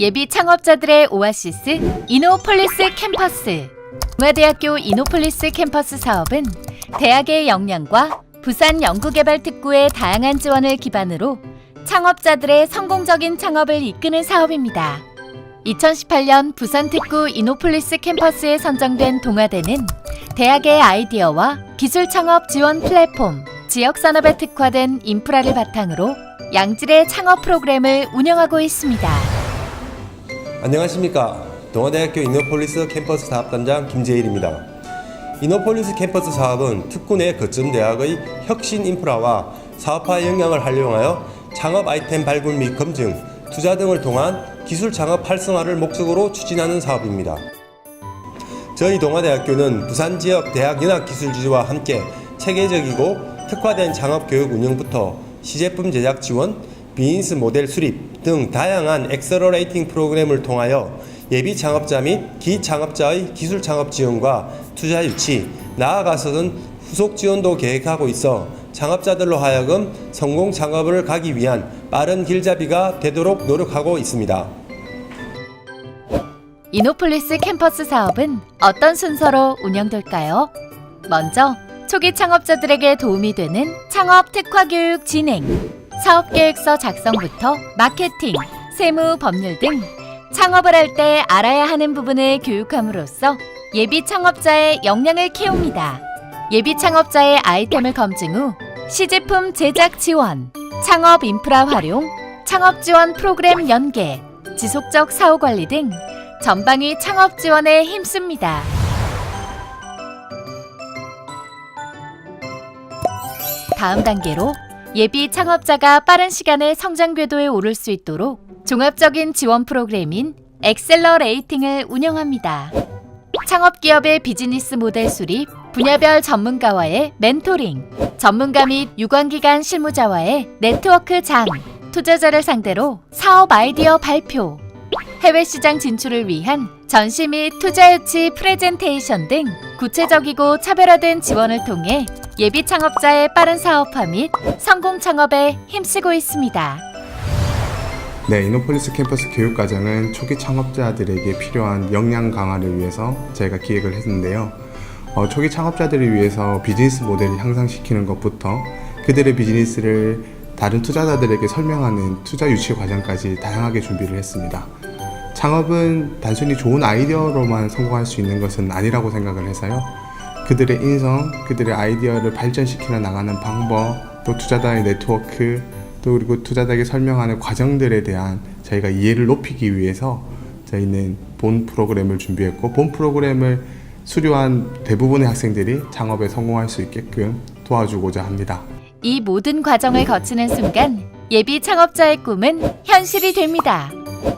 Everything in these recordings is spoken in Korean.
예비 창업자들의 오아시스 이노폴리스 캠퍼스. 동아대학교 이노폴리스 캠퍼스 사업은 대학의 역량과 부산 연구개발특구의 다양한 지원을 기반으로 창업자들의 성공적인 창업을 이끄는 사업입니다. 2018년 부산특구 이노폴리스 캠퍼스에 선정된 동아대는 대학의 아이디어와 기술 창업 지원 플랫폼, 지역 산업에 특화된 인프라를 바탕으로 양질의 창업 프로그램을 운영하고 있습니다. 안녕하십니까. 동아대학교 이노폴리스 캠퍼스 사업단장 김재일입니다. 이노폴리스 캠퍼스 사업은 내 거점 대학의 혁신 인프라와 사업화 역량을 활용하여 창업 아이템 발굴 및 검증, 투자 등을 통한 기술 창업 활성화를 목적으로 추진하는 사업입니다. 저희 동아대학교는 부산 지역 대학 연합 기술지와 함께 체계적이고 특화된 창업 교육 운영부터 시제품 제작 지원, 비즈니스 모델 수립 등 다양한 엑셀러레이팅 프로그램을 통하여 예비 창업자 및 기창업자의 기술 창업 지원과 투자 유치, 나아가서는 후속 지원도 계획하고 있어 창업자들로 하여금 성공 창업을 가기 위한 빠른 길잡이가 되도록 노력하고 있습니다. 이노폴리스 캠퍼스 사업은 어떤 순서로 운영될까요? 먼저 초기 창업자들에게 도움이 되는 창업 특화 교육 진행, 사업 계획서 작성부터 마케팅, 세무, 법률 등 창업을 할 때 알아야 하는 부분을 교육함으로써 예비 창업자의 역량을 키웁니다. 예비 창업자의 아이템을 검증 후 시제품 제작 지원, 창업 인프라 활용, 창업 지원 프로그램 연계, 지속적 사후 관리 등 전방위 창업 지원에 힘씁니다. 다음 단계로 예비 창업자가 빠른 시간에 성장 궤도에 오를 수 있도록 종합적인 지원 프로그램인 엑셀러레이팅을 운영합니다. 창업 기업의 비즈니스 모델 수립, 분야별 전문가와의 멘토링, 전문가 및 유관기관 실무자와의 네트워크 장, 투자자를 상대로 사업 아이디어 발표, 해외 시장 진출을 위한 전시 및 투자 유치 프레젠테이션 등 구체적이고 차별화된 지원을 통해 예비 창업자의 빠른 사업화 및 성공 창업에 힘쓰고 있습니다. 네, 이노폴리스 캠퍼스 교육과정은 초기 창업자들에게 필요한 역량 강화를 위해서 저희가 기획을 했는데요. 어, 초기 창업자들을 위해서 비즈니스 모델을 향상시키는 것부터 그들의 비즈니스를 다른 투자자들에게 설명하는 투자 유치 과정까지 다양하게 준비를 했습니다. 창업은 단순히 좋은 아이디어로만 성공할 수 있는 것은 아니라고 생각을 해서요. 그들의 인성, 그들의 아이디어를 발전시켜 나가는 방법, 또 투자자의 네트워크, 또 그리고 투자자에게 설명하는 과정들에 대한 저희가 이해를 높이기 위해서 저희는 본 프로그램을 준비했고 본 프로그램을 수료한 대부분의 학생들이 창업에 성공할 수 있게끔 도와주고자 합니다. 이 모든 과정을 거치는 순간 예비 창업자의 꿈은 현실이 됩니다.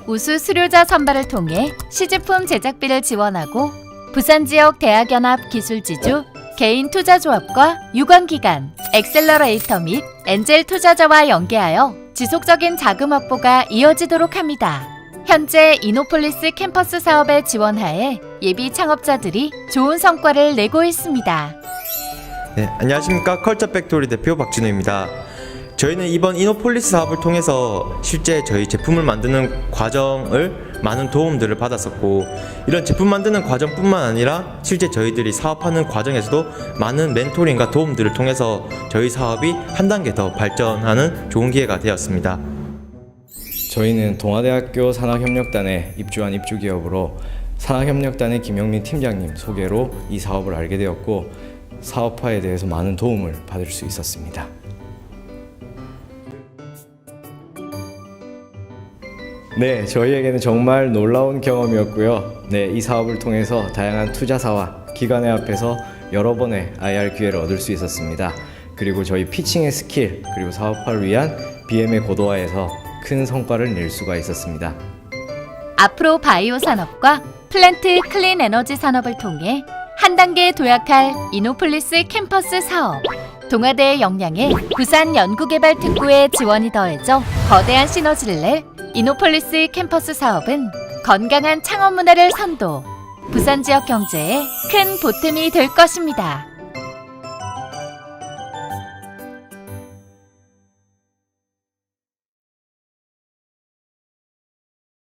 우수 수료자 선발을 통해 시제품 제작비를 지원하고 부산 지역 대학연합 기술지주 개인 투자조합과 유관기관, 엑셀러레이터 및 엔젤 투자자와 연계하여 지속적인 자금 확보가 이어지도록 합니다. 현재 이노폴리스 캠퍼스 사업의 지원하에 예비 창업자들이 좋은 성과를 내고 있습니다. 네, 안녕하십니까 컬처 팩토리 대표 박진우입니다. 저희는 이번 이노폴리스 사업을 통해서 실제 저희 제품을 만드는 과정을 많은 도움들을 받았었고 이런 제품 만드는 과정뿐만 아니라 실제 저희들이 사업하는 과정에서도 많은 멘토링과 도움들을 통해서 저희 사업이 한 단계 더 발전하는 좋은 기회가 되었습니다. 저희는 동아대학교 산학협력단에 입주한 입주기업으로 산학협력단의 김영민 팀장님 소개로 이 사업을 알게 되었고 사업화에 대해서 많은 도움을 받을 수 있었습니다. 네, 저희에게는 정말 놀라운 경험이었고요. 네, 이 사업을 통해서 다양한 투자사와 기관의 앞에서 여러 번의 IR 기회를 얻을 수 있었습니다. 그리고 저희 피칭의 스킬 그리고 사업화를 위한 BM의 고도화에서 큰 성과를 낼 수가 있었습니다. 앞으로 바이오 산업과 플랜트 클린 에너지 산업을 통해 한 단계 도약할 이노폴리스 캠퍼스 사업. 동아대의 역량에 부산 연구개발특구의 지원이 더해져 거대한 시너지를 낼 이노폴리스 캠퍼스 사업은 건강한 창업 문화를 선도, 부산 지역 경제에 큰 보탬이 될 것입니다.